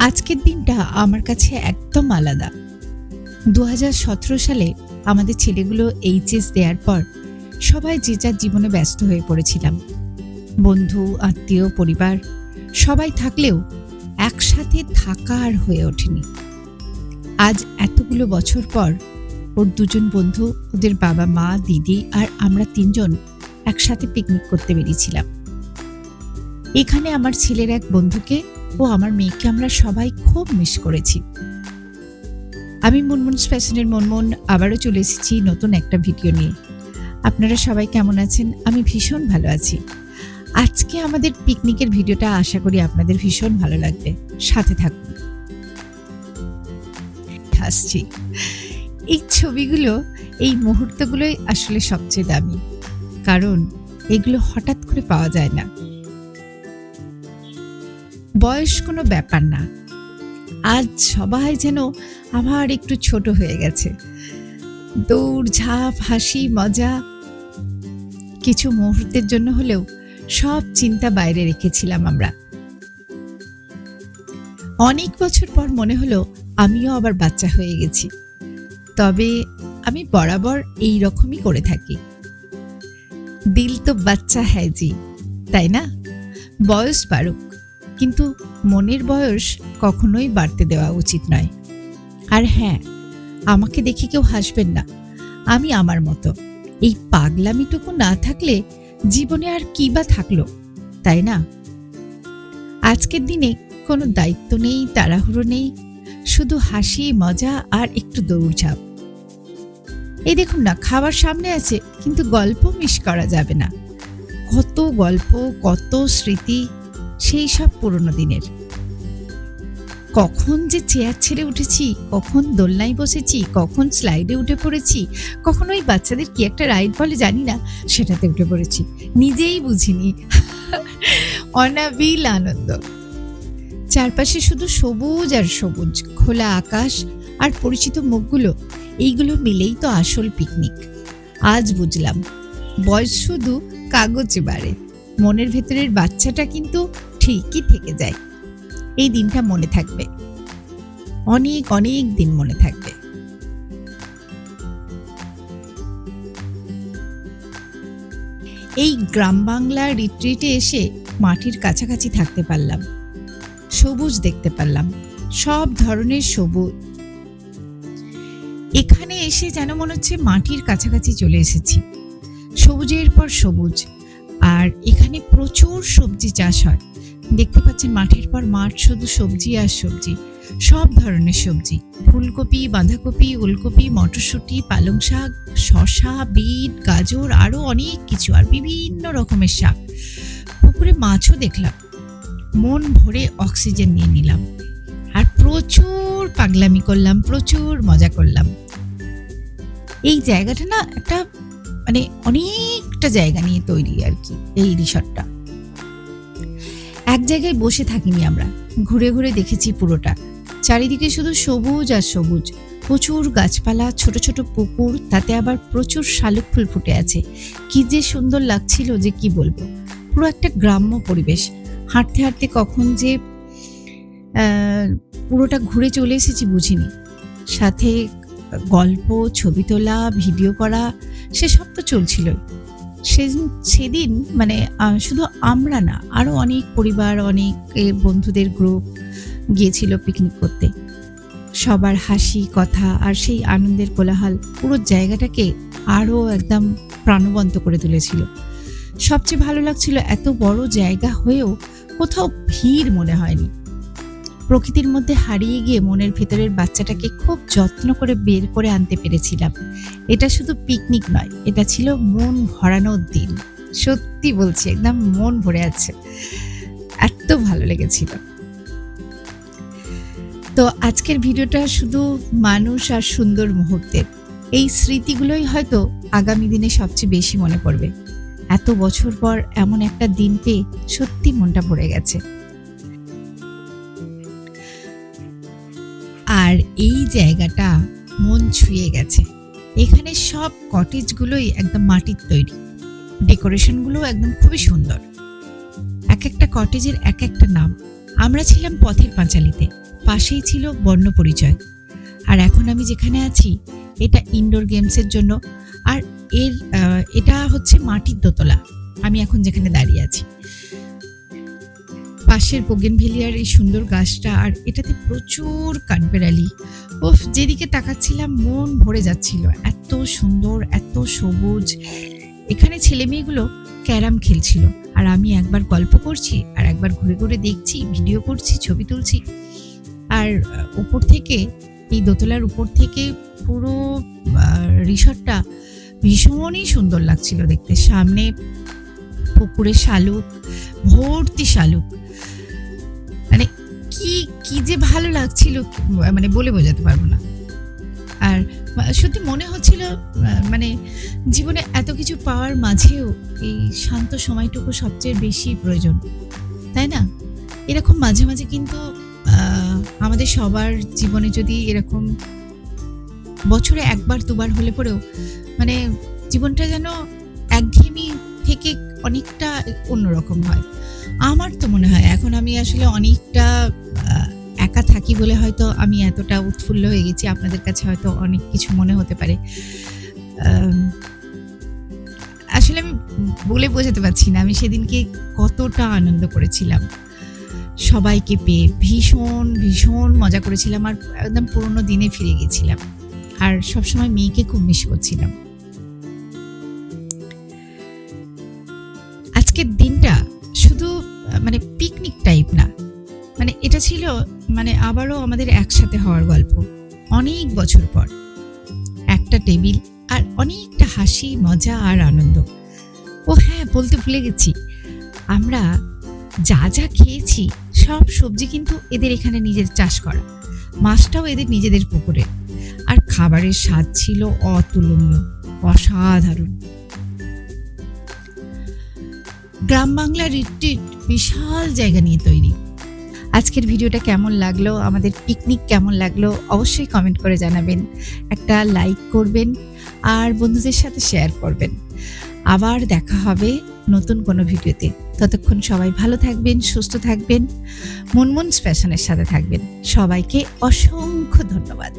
আজকের দিনটা আমার কাছে একদম আলাদা। দু হাজার সতেরো সালে আমাদের ছেলেগুলো এইচএস দেওয়ার পর সবাই যে যার জীবনে ব্যস্ত হয়ে পড়েছিলাম। বন্ধু, আত্মীয়, পরিবার সবাই থাকলেও একসাথে থাকা আর হয়ে ওঠেনি। আজ এতগুলো বছর পর ওর দুজন বন্ধু, ওদের বাবা মা, দিদি আর আমরা তিনজন একসাথে পিকনিক করতে বেরিয়েছিলাম। এখানে আমার ছেলের এক বন্ধুকে ও আমার মেয়েকে আমরা সবাই খুব মিস করেছি। আমি মুনমুন স্পেশনের মনমন আবারও চলে এসেছি নতুন একটা ভিডিও নিয়ে। আপনারা সবাই কেমন আছেন? আমি ভীষণ ভালো আছি। আজকে আমাদের পিকনিকের ভিডিওটা আশা করি আপনাদের ভীষণ ভালো লাগবে। সাথে থাকুন। হাসছি এই ছবিগুলো, এই মুহূর্তগুলোই আসলে সবচেয়ে দামি। কারণ এগুলো হঠাৎ করে পাওয়া যায় না। বয়স কোনো ব্যাপার না। আজ সবাই যেন আবার একটু ছোট হয়ে গেছে। দৌড়, ঝাঁপ, হাসি, মজা কিছু মুহূর্তের জন্য হলেও সব চিন্তা বাইরে রেখেছিলাম আমরা। অনেক বছর পর মনে হলো আমিও আবার বাচ্চা হয়ে গেছি। তবে আমি বরাবর এই রকমই করে থাকি। দিল তো বাচ্চা হ্যায় জি, তাই না? বয়স বাড়ুক। কিন্তু মনের বয়স কখনোই বাড়তে দেওয়া উচিত নয়। আর হ্যাঁ আমাকে দেখে কেউ হাসবেন না। আমি আমার মতো। এই পাগলামিটুকু না থাকলে জীবনে আর কি বা থাকল, তাই না? আজকের দিনে কোনো দায়িত্ব নেই, তাড়াহুড়ো নেই, শুধু হাসি, মজা আর একটু দৌড়ঝাঁপ। এই দেখুন না, খাবার সামনে আছে, কিন্তু গল্প মিস করা যাবে না। কত গল্প, কত স্মৃতি সেই সব পুরনো দিনের। কখন যে চেয়ার ছেড়ে উঠেছি, কখন দোলনায় বসেছি, কখন স্লাইডে উঠে পড়েছি, কখন ওই বাচ্চাদের কি একটা রাইড বলে জানি না, সেটাতে উঠে পড়েছি। নিজেই বুঝিনি। অনাবিল আনন্দ। চারপাশে শুধু সবুজ আর সবুজ, খোলা আকাশ আর পরিচিত মুখগুলো, এইগুলো মিলেই তো আসল পিকনিক। আজ বুঝলাম, বয়স শুধু কাগজে বাড়ে। মনের ভেতরের বাচ্চাটা কিন্তু ঠিকই থেকে যায়। এই দিনটা মনে থাকবে। অনেক অনেক দিন মনে থাকবে। এই গ্রাম বাংলার রিট্রিটে এসে মাটির কাছাকাছি থাকতে পারলাম। সবুজ দেখতে পারলাম। সব ধরনের সবুজ। এখানে এসে যেন মনে হচ্ছে মাটির কাছাকাছি চলে এসেছি। সবুজের পর সবুজ। আর এখানে প্রচুর সবজি চাষ হয়। দেখতে পাচ্ছেন মাঠের পর মাঠ শুধু সবজি আর সবজি, সব ধরনের সবজি। ফুলকপি, বাঁধাকপি, ওলকপি, মটরশুঁটি, পালং শাক শশা বিট, গাজর আরও অনেক কিছু আর বিভিন্ন রকমের শাক। পুকুরে মাছও দেখলাম। মন ভরে অক্সিজেন নিয়ে নিলাম। আর প্রচুর পাগলামি করলাম, প্রচুর মজা করলাম। এই জায়গাটা না একটা মানে অনেকটা জায়গা নিয়ে তৈরি আর কি, এই রিসর্টটা। জায়গায় বসে থাকিনি আমরা। ঘুরে ঘুরে দেখেছি পুরোটা। চারিদিকে শুধু সবুজ আর সবুজ। প্রচুর গাছপালা, ছোট ছোট পুকুর, তাতে আবার প্রচুর শালুক ফুল ফুটে আছে। কি যে সুন্দর লাগছিল যে কি বলব। পুরো একটা গ্রাম্য পরিবেশ। হাঁটতে হাঁটতে কখন যে পুরোটা ঘুরে চলে এসেছি বুঝিনি। সাথে গল্প, ছবি তোলা, ভিডিও করা, সেসব তো চলছিলই। সেদিন সেদিন মানে শুধু আমরা না আরও অনেক পরিবার, অনেক বন্ধুদের গ্রুপ গিয়েছিল পিকনিক করতে। সবার হাসি, কথা আর সেই আনন্দের কোলাহল পুরো জায়গাটাকে আরও একদম প্রাণবন্ত করে তুলেছিল। সবচেয়ে ভালো লাগছিল এত বড় জায়গা হয়েও কোথাও ভিড় মনে হয়নি। প্রকৃতির মধ্যে হারিয়ে গিয়ে মনের ভেতরের বাচ্চাটাকে খুব যত্ন করে বের করে আনতে পেরেছিলাম। এটা শুধু পিকনিক নয়, এটা ছিল মন ভরানোর দিন। সত্যি বলছি, একদম মন ভরে আছে। এত ভালো লেগেছিল। তো আজকের ভিডিওটা শুধু মানুষ আর সুন্দর মুহূর্তের। এই স্মৃতিগুলোই হয়তো আগামী দিনে সবচেয়ে বেশি মনে পড়বে। এত বছর পর এমন একটা দিন পেয়ে সত্যি মনটা ভরে গেছে। আর এই জায়গাটা মন ছুঁয়ে গেছে। এখানে সব কটেজগুলোই একদম মাটির তৈরি। ডেকোরেশনগুলো একদম খুবই সুন্দর। এক একটা কটেজের এক একটা নাম। আমরা ছিলাম পথের পাঁচালিতে। পাশেই ছিল বর্ণ পরিচয়। আর এখন আমি যেখানে আছি, এটা ইনডোর গেমসের জন্য। আর এর এটা হচ্ছে মাটির দোতলা। আমি এখন যেখানে দাঁড়িয়ে আছি। পাশের বোগেনভেলিয়ার এই সুন্দর গাছটা আর এটাতে প্রচুর কাঠবেড়ালি। ওফ যেদিকে তাকাচ্ছিলাম মন ভরে যাচ্ছিল। এত সুন্দর, এত সবুজ। এখানে ছেলে মেয়েগুলো ক্যারাম খেলছিল। আর আমি একবার গল্প করছি আর একবার ঘুরে ঘুরে দেখছি, ভিডিও করছি, ছবি তুলছি। আর উপর থেকে, এই দোতলার উপর থেকে পুরো রিসর্টটা ভীষণই সুন্দর লাগছিল দেখতে। সামনে পুকুরে শালুক, ভর্তি শালুক। মানে কি কি যে ভালো লাগছিল মানে বলে বোঝাতে পারব না। আর সত্যি মনে হচ্ছিল মানে জীবনে এত কিছু পাওয়ার মাঝেও এই শান্ত সময়টুকু সবচেয়ে বেশি প্রয়োজন, তাই না? এরকম মাঝে মাঝে কিন্তু আমাদের সবার জীবনে যদি এরকম বছরে একবার, দুবার হলে পরেও মানে জীবনটা যেন থেকে অনেকটা অন্যরকম হয়। আমার তো মনে হয় এখন আমি আসলে অনেকটা একা থাকি বলে হয়তো আমি এতটা উৎফুল্ল হয়ে গেছি, আপনাদের কাছে হয়তো অনেক কিছু মনে হতে পারে। আসলে আমি বলে বোঝাতে পারছি না, আমি সেদিনকে কতটা আনন্দ করেছিলাম। সবাইকে পেয়ে ভীষণ ভীষণ মজা করেছিলাম আর একদম পুরোনো দিনে ফিরে গেছিলাম। আর সবসময় মেয়েকে খুব মিস করছিলাম। এটা ছিল মানে আবারও আমাদের একসাথে হওয়ার গল্প। অনেক বছর পর। একটা টেবিল আর অনেকটা হাসি, মজা আর আনন্দ। ও হ্যাঁ বলতে ভুলে গেছি। আমরা যা যা খেয়েছি, সব সবজি কিন্তু এদের এখানে নিজের চাষ করা। মাছটাও এদের নিজেদের পুকুরে। আর খাবারের স্বাদ ছিল অতুলনীয়, অসাধারণ। গ্রাম বাংলা রিট্রিট বিশাল জায়গা নিয়ে তৈরি। আজকের ভিডিওটা কেমন লাগল? আমাদের পিকনিক কেমন লাগল? অবশ্যই কমেন্ট করে জানাবেন। একটা লাইক করবেন আর বন্ধুদের সাথে শেয়ার করবেন। আবার দেখা হবে নতুন কোনো ভিডিওতে। ততক্ষণ সবাই ভালো থাকবেন, সুস্থ থাকবেন মনমুন স্পেশনের সাথে থাকবেন। সবাইকে অসংখ্য ধন্যবাদ।